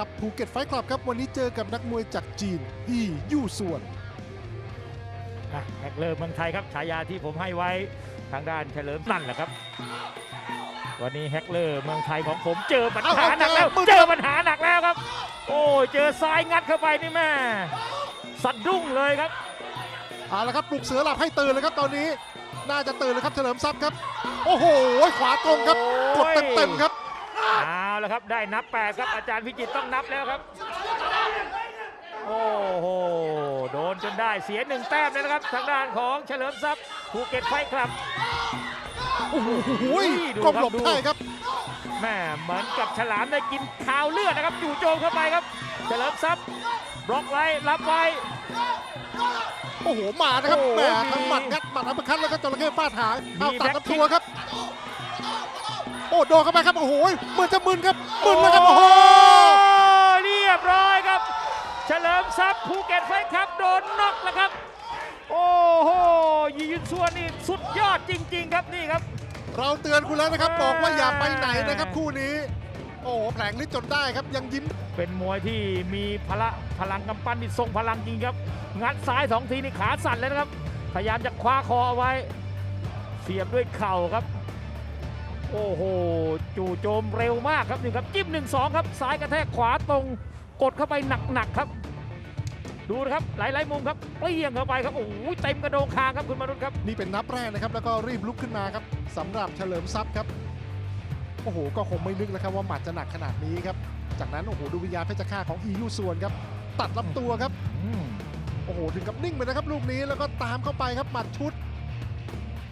ตับภูเก็ตไฟท์คลับครับ วันนี้เจอกับนักมวยจากจีนอียู่ส่วนอะแฮกเลอร์เมืองไทยครับฉายาที่ผมให้ไว้ทางด้านเฉลิมนั่นแหละครับ วันนี้แฮกเลอร์เมืองไทยของผมเจอปัญหาเอาหนักแล้วเจอเจอปัญหาหนักแล้วครับ โอ้ยเจอซ้ายงัดเข้าไปนี่แม่สะดุ้งเลยครับเอาละครับปลุกเสือหลับให้ตื่นเลยครับตอนนี้ น่าจะตื่นเลยครับเฉลิมทรัพย์ครับ โอ้โหขวาตรงครับกดเต็มๆครับเอา แล้วครับ ได้นับแปดครับอาจารย์พิจิตรต้องนับแล้วครับ โอ้โห โดนจนได้เสียหนึ่งแต้มเลยนะครับ ทางด้านของเฉลิมทรัพย์ภูเก็ตไฟท์คลับ โอ้โหดูก้มครับหลบดูได้ครับแม่เหมือนกับฉลามได้กินคาวเลือดนะครับจู่โจมเข้าไปครับ เฉลิมทรัพย์บล็อกไว้รับไว้โอ้โหมานะครับโอ้โหแหมมีทั้งหมัดงัดหมัดอัปเปอร์คัตแล้วก็จระเข้ฟาดหางมีเอาตัดแบ็คลำตัวครับโอ้โดนเข้าไปครับโอ้โหเหมือนจะมึนครับมึนนะครับโอ้โหเรียบร้อยครับ เฉลิมทรัพย์ภูเก็ตไฟท์ครับโดนน็อกแล้วครับ โอ้โหยียุนส่วนนี่สุดยอดจริง ๆ ครับนี่ครับ เราเตือนคุณแล้วนะครับบอกว่าอย่าไปไหนนะครับอ่าคู่นี้ โอ้โหแผลงฤทธิ์จนได้ครับยังยิ้ม เป็นมวยที่มีพละพลังกำปั้นที่ทรงพลังจริงครับ งัดซ้ายสองทีนี่ขาสั่นเลยนะครับ พยายามจะคว้าคอเอาไว้ เสียบด้วยเข่าครับ โอ้โห จู่โจมเร็วมากครับนี่ครับจิ้ม1 2ครับซ้ายกระแทกขวาตรงกดเข้าไปหนักๆครับ ดูนะครับหลายๆมุมครับเปรี้ยงเข้าไปครับโอ้โหเต็มกระโดงคางครับคุณมนุษย์ครับนี่เป็นนับแรกนะครับ แล้วก็รีบลุกขึ้นมาครับสำหรับเฉลิมทรัพย์ครับโอ้โหก็คงไม่นึกนะครับว่าหมัดจะหนักขนาดนี้ครับจากนั้นโอ้โหดูวิญญาณเพชรฆาตของอียูส่วนครับ ตัดลำตัวครับอืมโอ้โหถึงกับนิ่งไปนะครับลูกนี้แล้วก็ตามเข้าไปครับหมัดชุด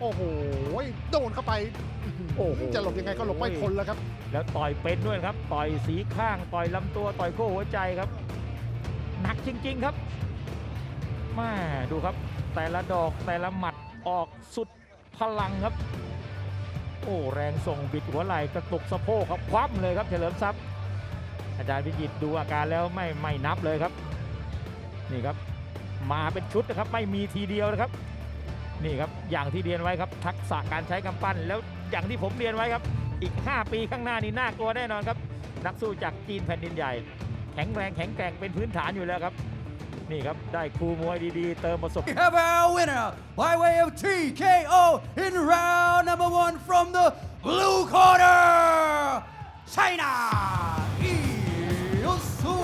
โอ้โหโดนเข้าไปอื้อหือโอ้โหจะหลบยังไงก็หลบไม่พ้นแล้วครับ แล้วต่อยเป็นด้วยนะครับ ต่อยสีข้าง ต่อยลำตัว ต่อยโค้หัวใจครับ หนักจริง ๆครับแมาดูครับ แต่ละดอกแต่ละหมัดออกสุดพลังครับ โอ้แรงส่งบิดหัวไหล่กระตุกสะโพกครับคว่ำเลยครับเฉลิมทรัพย์ อาจารย์พิจิตรดูอาการแล้วไม่ไม่นับเลยครับ นี่ครับ มาเป็นชุดนะครับ ไม่มีทีเดียวนะครับ นี่ครับอย่างที่เรียนไว้ครับทักษะการใช้กำปั้น แล้วอย่างที่ผมเรียนไว้ครับ อีก 5 ปีข้างหน้านี่น่ากลัวแน่นอนครับ นักสู้จากจีนแผ่นดินใหญ่ แข็งแรงแข็งแกร่งเป็นพื้นฐานอยู่แล้วครับ นี่ครับ ได้ครูมวยดีๆ เติมประสบ We have our winner by way of TKO in round number one from the blue corner, China Il Su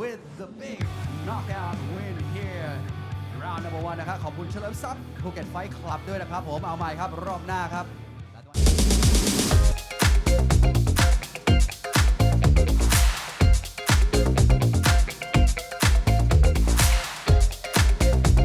With the big knockout าวนัมเบอร์วันนะครับขอบคุณเฉลิมทรัพย์ภูเก็ตไฟท์คลับด้วยนะครับผมเอาใหม่ครับรอบหน้าครับ